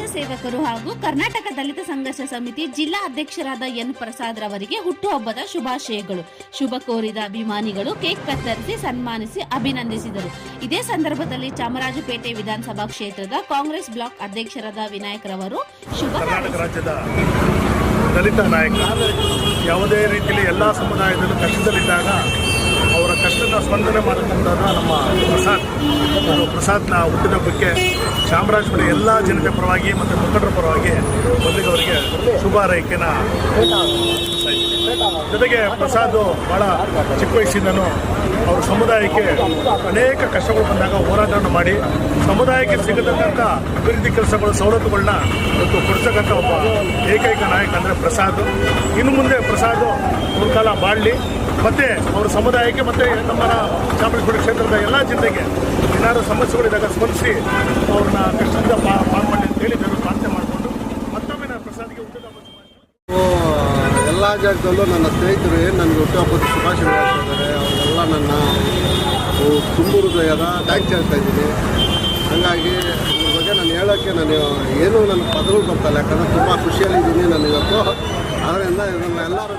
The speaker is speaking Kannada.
ಸೇವಕರು ಹಾಗೂ ಕರ್ನಾಟಕ ದಲಿತ ಸಂಘರ್ಷ ಸಮಿತಿ ಜಿಲ್ಲಾ ಅಧ್ಯಕ್ಷರಾದ ಎನ್ ಪ್ರಸಾದ್ ರವರಿಗೆ ಹುಟ್ಟುಹಬ್ಬದ ಶುಭಾಶಯಗಳು. ಶುಭ ಕೋರಿದ ಅಭಿಮಾನಿಗಳು ಕೇಕ್ ಕತ್ತರಿಸಿ ಸನ್ಮಾನಿಸಿ ಅಭಿನಂದಿಸಿದರು. ಇದೇ ಸಂದರ್ಭದಲ್ಲಿ ಚಾಮರಾಜಪೇಟೆ ವಿಧಾನಸಭಾ ಕ್ಷೇತ್ರದ ಕಾಂಗ್ರೆಸ್ ಬ್ಲಾಕ್ ಅಧ್ಯಕ್ಷರಾದ ವಿನಾಯಕ್ ರವರು ಶುಭ ದಲಿತ ನಾಯಕ. ಯಾವುದೇ ರೀತಿಯಲ್ಲಿ ಎಲ್ಲಾ ಸಮುದಾಯದಲ್ಲೂ ಕಷ್ಟದಲ್ಲಿದ್ದಾಗ ಕಷ್ಟದ ಸ್ಪಂದನೆ ಮಾಡಿಕೊಂಡಾಗ ನಮ್ಮ ಪ್ರಸಾದ್ ಪ್ರಸಾದ್ನ ಹುಟ್ಟಿದ ಹುಟ್ಟಿದಬ್ಬಕ್ಕೆ ಚಾಮರಾಜಪೇಟೆ ಎಲ್ಲ ಜನತೆ ಪರವಾಗಿ ಮತ್ತು ಮುಖಂಡರ ಪರವಾಗಿ ಮೊದಲಿಗೆ ಅವರಿಗೆ ಶುಭ ಜೊತೆಗೆ ಪ್ರಸಾದ್ ಬಹಳ ಚಿಕ್ಕ ವಯಸ್ಸಿಂದನೂ ಅವರ ಸಮುದಾಯಕ್ಕೆ ಅನೇಕ ಕಷ್ಟಗಳು ಬಂದಾಗ ಹೋರಾಟವನ್ನು ಮಾಡಿ ಸಮುದಾಯಕ್ಕೆ ಸಿಗತಕ್ಕಂಥ ಅಭಿವೃದ್ಧಿ ಕೆಲಸಗಳು, ಸವಲತ್ತುಗಳನ್ನ ಇವತ್ತು ಕೊಡ್ತಕ್ಕಂಥ ಒಬ್ಬ ಏಕೈಕ ನಾಯಕ ಅಂದರೆ ಪ್ರಸಾದ್. ಇನ್ನು ಮುಂದೆ ಪ್ರಸಾದ್ ಕಾಲ ಬಾಳಲಿ. ಮತ್ತು ಅವರ ಸಮುದಾಯಕ್ಕೆ ಮತ್ತು ನಮ್ಮ ಚಾಮರಾಜಪುರ ಕ್ಷೇತ್ರದ ಎಲ್ಲ ಜನತೆಗೆ ಏನಾದರೂ ಸಮಸ್ಯೆಗಳಿದ್ದಾಗ ಸ್ಪಂದಿಸಿ ಅವ್ರನ್ನ ಕಷ್ಟದಿಂದ ಪಾಲ್ಪಡಿ ಅಂತ ಅಂತೇಳಿ ನಾನು ಪ್ರಾರ್ಥನೆ ಮಾಡಿಕೊಂಡು ಮತ್ತೊಮ್ಮೆ ನಾನು ಪ್ರಸಾದ್ಗೆ ಉದ್ಯೋಗ ಜಾಗದಲ್ಲೂ ನನ್ನ ಸ್ನೇಹಿತರು ಏನು ನನಗೆ ಹುಟ್ಟುಹಬ್ಬದ ಶುಭಾಶಯ ಹೇಳ್ತಿದ್ದಾರೆ ಅವರೆಲ್ಲ ನನ್ನ ತುಂಬ ಹೃದಯದ ಥ್ಯಾಂಕ್ಸ್ ಹೇಳ್ತಾ ಇದ್ದೀನಿ. ಹಾಗಾಗಿ ಇದ್ರ ಬಗ್ಗೆ ನಾನು ಹೇಳೋಕ್ಕೆ ನಾನು ಏನು ನನ್ನ ಪದಗಳು ಬರ್ತಾಯಿಲ್ಲ ಯಾಕಂದರೆ ತುಂಬ ಖುಷಿಯಲ್ಲಿದ್ದೀನಿ ನಾನು ಇವತ್ತು. ಅದರಿಂದ ಇದನ್ನು ಎಲ್ಲರೂ